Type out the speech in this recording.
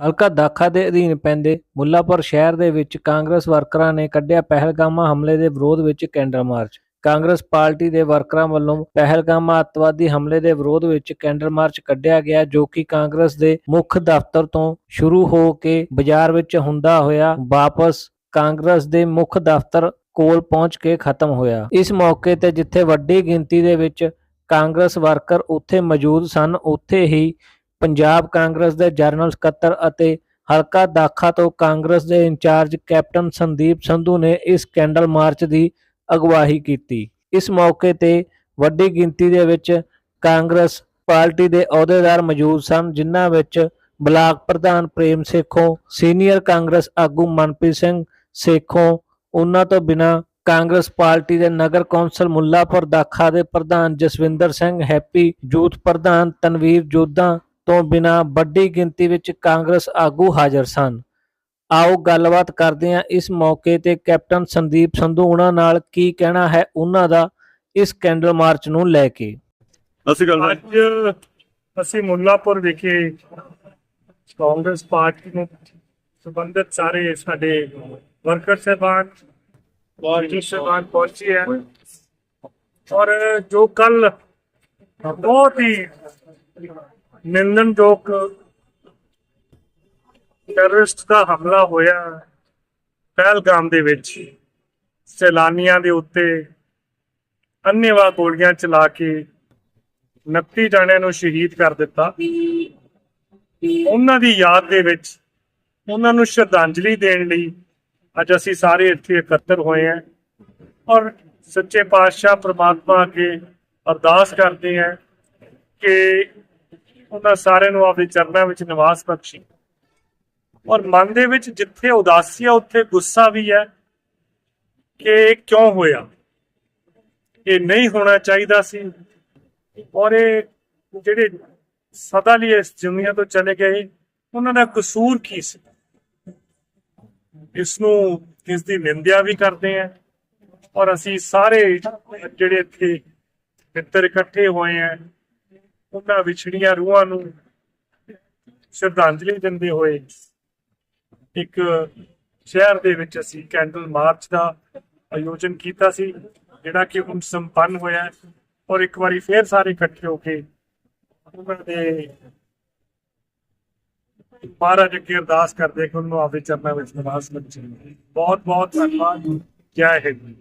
ਹਲਕਾ ਦਾਖਾ ਦੇ ਅਧੀਨ ਪੈਂਦੇ ਮੁੱਲਾਪੁਰ ਸ਼ਹਿਰ ਦੇ ਵਿੱਚ ਕਾਂਗਰਸ ਵਰਕਰਾਂ ਨੇ ਕੱਢਿਆ ਪਹਿਲਗਾਮਾ ਹਮਲੇ ਦੇ ਵਿਰੋਧ ਵਿੱਚ ਕੈਂਡਲ ਮਾਰਚ। ਕਾਂਗਰਸ ਪਾਰਟੀ ਦੇ ਵਰਕਰਾਂ ਵੱਲੋਂ ਪਹਿਲਗਾਮਾ ਅੱਤਵਾਦੀ ਹਮਲੇ ਦੇ ਵਿਰੋਧ ਵਿੱਚ ਕੈਂਡਲ ਮਾਰਚ ਕੱਢਿਆ ਗਿਆ, ਜੋ ਕਿ ਕਾਂਗਰਸ ਦੇ ਮੁੱਖ ਦਫ਼ਤਰ ਤੋਂ ਸ਼ੁਰੂ ਹੋ ਕੇ ਬਾਜ਼ਾਰ ਵਿੱਚ ਹੁੰਦਾ ਹੋਇਆ ਵਾਪਸ ਕਾਂਗਰਸ ਦੇ ਮੁੱਖ ਦਫ਼ਤਰ ਕੋਲ ਪਹੁੰਚ ਕੇ ਖਤਮ ਹੋਇਆ। ਇਸ ਮੌਕੇ ਤੇ ਜਿੱਥੇ ਵੱਡੀ ਗਿਣਤੀ ਦੇ ਵਿੱਚ ਕਾਂਗਰਸ ਵਰਕਰ ਉੱਥੇ ਮੌਜੂਦ ਸਨ, ਉੱਥੇ ਹੀ ਪੰਜਾਬ ਕਾਂਗਰਸ ਦੇ ਜਨਰਲ ਸਕੱਤਰ ਅਤੇ ਹਲਕਾ ਦਾਖਾ ਤੋਂ ਕਾਂਗਰਸ ਦੇ ਇੰਚਾਰਜ ਕੈਪਟਨ ਸੰਦੀਪ ਸੰਧੂ ਨੇ ਇਸ ਕੈਂਡਲ ਮਾਰਚ ਦੀ ਅਗਵਾਈ ਕੀਤੀ। ਇਸ ਮੌਕੇ ਤੇ ਵੱਡੀ ਗਿਣਤੀ ਦੇ ਵਿੱਚ ਕਾਂਗਰਸ ਪਾਰਟੀ ਦੇ ਅਹੁਦੇਦਾਰ ਮੌਜੂਦ ਸਨ, ਜਿਨ੍ਹਾਂ ਵਿੱਚ ਬਲਾਕ ਪ੍ਰਧਾਨ ਪ੍ਰੇਮ ਸੇਖੋਂ, ਸੀਨੀਅਰ ਕਾਂਗਰਸ ਆਗੂ ਮਨਪ੍ਰੀਤ ਸਿੰਘ ਸੇਖੋਂ ਉਹਨਾਂ ਤੋਂ ਬਿਨਾਂ ਕਾਂਗਰਸ ਪਾਰਟੀ ਦੇ ਨਗਰ ਕੌਂਸਲ ਮੁੱਲਾਪੁਰ ਦਾਖਾ ਦੇ ਪ੍ਰਧਾਨ ਜਸਵਿੰਦਰ ਸਿੰਘ, ਹੈਪੀ ਯੂਥ ਪ੍ਰਧਾਨ ਤਨਵੀਰ ਜੋਧਾ ਤੋਂ ਬਿਨਾਂ ਵੱਡੀ ਗਿਣਤੀ ਵਿੱਚ ਕਾਂਗਰਸ ਆਗੂ ਹਾਜ਼ਰ ਸਨ। ਆਓ ਗੱਲਬਾਤ ਕਰਦੇ ਹਾਂ ਇਸ ਮੌਕੇ ਤੇ ਕੈਪਟਨ ਸੰਦੀਪ ਸੰਧੂ ਉਹਨਾਂ ਨਾਲ ਕੀ ਕਹਿਣਾ ਹੈ ਉਹਨਾਂ ਦਾ ਇਸ ਕੈਂਡਲ ਮਾਰਚ ਨੂੰ ਲੈ ਕੇ। ਅਸੀਂ ਗੱਲ ਅੱਜ ਅਸੀਂ ਮੁੱਲਾਪੁਰ ਵਿਖੇ ਕਾਂਗਰਸ ਪਾਰਟੀ ਨੂੰ ਸੰਬੰਧਿਤ ਸਾਰੇ ਸਾਡੇ ਵਰਕਰ ਸਹਿਬਾਨ ਪਾਰਟੀ ਸਹਿਬਾਨ ਪਹੁੰਚੇ ਹੈ। ਔਰ ਜੋ ਕੱਲ ਬਹੁਤ ਹੀ ਨਿੰਦਨਯੋਗ ਟੈਰਰਿਸਟ ਦਾ ਹਮਲਾ ਹੋਇਆ ਪਹਿਲਗਾਮ ਦੇ ਵਿੱਚ। ਸੈਲਾਨੀਆਂ ਦੇ ਉੱਤੇ ਅੰਨ੍ਹੇਵਾਹ ਗੋਲੀਆਂ ਚਲਾ ਕੇ 29 ਜਣਿਆਂ ਨੂੰ ਸ਼ਹੀਦ ਕਰ ਦਿੱਤਾ। ਉਹਨਾਂ ਦੀ ਯਾਦ ਦੇ ਵਿੱਚ ਉਹਨਾਂ ਨੂੰ ਸ਼ਰਧਾਂਜਲੀ ਦੇਣ ਲਈ ਅੱਜ ਅਸੀਂ ਸਾਰੇ ਇੱਥੇ ਇਕੱਤਰ ਹੋਏ ਹਾਂ ਔਰ ਸੱਚੇ ਪਾਤਸ਼ਾਹ ਪ੍ਰਮਾਤਮਾ ਅੱਗੇ ਅਰਦਾਸ ਕਰਦੇ ਹਾਂ ਕਿ ਉਹਨਾਂ ਸਾਰਿਆਂ ਨੂੰ ਆਪਦੇ ਚਰਨਾਂ ਵਿੱਚ ਨਿਵਾਸ ਬਖਸ਼ੀ। ਔਰ ਮਨ ਦੇ ਵਿੱਚ ਜਿੱਥੇ ਉਦਾਸੀ ਹੈ ਉੱਥੇ ਗੁੱਸਾ ਵੀ ਹੈ ਕਿ ਇਹ ਕਿਉਂ ਹੋਇਆ? ਇਹ ਨਹੀਂ ਹੋਣਾ ਚਾਹੀਦਾ ਸੀ। ਔਰ ਇਹ ਜਿਹੜੇ ਸਦਾ ਲਈ ਇਸ ਦੁਨੀਆ ਤੋਂ ਚਲੇ ਗਏ, ਉਹਨਾਂ ਦਾ ਕਸੂਰ ਕੀ ਸੀ? ਇਸ ਨੂੰ ਇਸ ਦੀ ਨਿੰਦਿਆ ਵੀ ਕਰਦੇ ਆ। ਔਰ ਅਸੀਂ ਸਾਰੇ ਜਿਹੜੇ ਇੱਥੇ ਮਿੱਤਰ ਇਕੱਠੇ ਹੋਏ ਆ ਉਹਨਾਂ ਵਿਛੜੀਆਂ ਰੂਹਾਂ ਨੂੰ ਸ਼ਰਧਾਂਜਲੀ ਦਿੰਦੇ ਹੋਏ ਇੱਕ ਸ਼ਹਿਰ ਦੇ ਵਿੱਚ ਅਸੀਂ ਕੈਂਡਲ ਮਾਰਚ ਦਾ ਆਯੋਜਨ ਕੀਤਾ ਸੀ, ਜਿਹੜਾ ਕਿ ਹੁਣ ਸੰਪੰਨ ਹੋਇਆ ਔਰ ਇੱਕ ਵਾਰੀ ਫੇਰ ਸਾਰੇ ਇਕੱਠੇ ਹੋ ਕੇ ਉਹਨਾਂ ਦੇ ਮਹਾਰਾਜ ਅੱਗੇ ਅਰਦਾਸ ਕਰਦੇ ਕਿ ਉਹਨੂੰ ਆਪਦੇ ਚਰਨਾਂ ਵਿੱਚ ਨਿਵਾਸ ਬਖਸ਼ੇ ਬਹੁਤ ਬਹੁਤ ਧੰਨਵਾਦ। ਜੈ ਹਿੰਦ।